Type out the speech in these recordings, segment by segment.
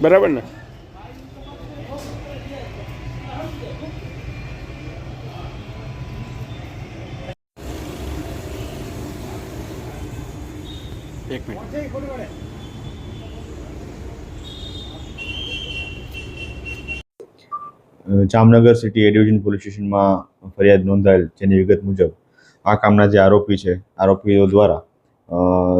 બરાબર ને? એક minute. Jamnagar city A division police સ્ટેશનમાં ફરિયાદ નોંધાયેલ જેની વિગત મુજબ આ કામના જે આરોપી છે આરોપીઓ દ્વારા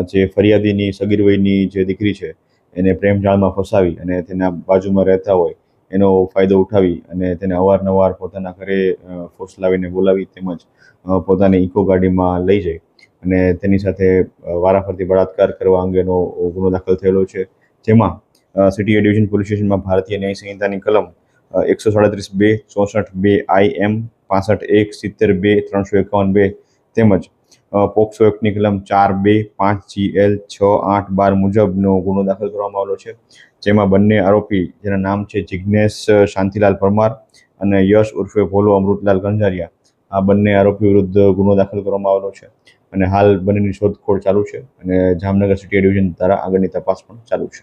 જે ફરિયાદીની સગીર વયની જે દીકરી છે એને પ્રેમ જાળમાં ફસાવી અને તેના બાજુમાં રહેતા હોય, એનો ફાયદો ઉઠાવી અને તેને અવારનવાર પોતાના ઘરે ફોસલાવીને લાવીને બોલાવી તેમજ પોતાની ઇકો ગાડીમાં લઈ જઈ અને તેની સાથે વારાફરતી બળાત્કાર કરવા અંગેનો ગુનો દાખલ થયેલો છે. જેમાં સિટી ડિવિઝન પોલીસ સ્ટેશનમાં ભારતીય ન્યાય સંહિતાની કલમ એકસો સાડત્રીસ બે ચોસઠ બે આઈ એમ, પાસઠ એક સિત્તેર બે ત્રણસો એકાવન બે તેમજ પોક્સો એક્ટની કલમ ચાર, બે, પાંચ, જી, એલ, છ, આઠ, બાર મુજબનો ગુનો દાખલ કરવામાં આવેલો છે. જેમાં બંને આરોપી, જેના નામ છે જિજ્ઞેશ શાંતિલાલ પરમાર અને યશ ઉર્ફે ભોલો અમૃતલાલ ગંજારિયા, આ બંને આરોપી વિરુદ્ધ ગુનો દાખલ કરવામાં આવેલો છે. અને હાલ બંનેની શોધખોળ ચાલુ છે અને જામનગર સિટી ડિવિઝન દ્વારા આગળની તપાસ પણ ચાલુ છે.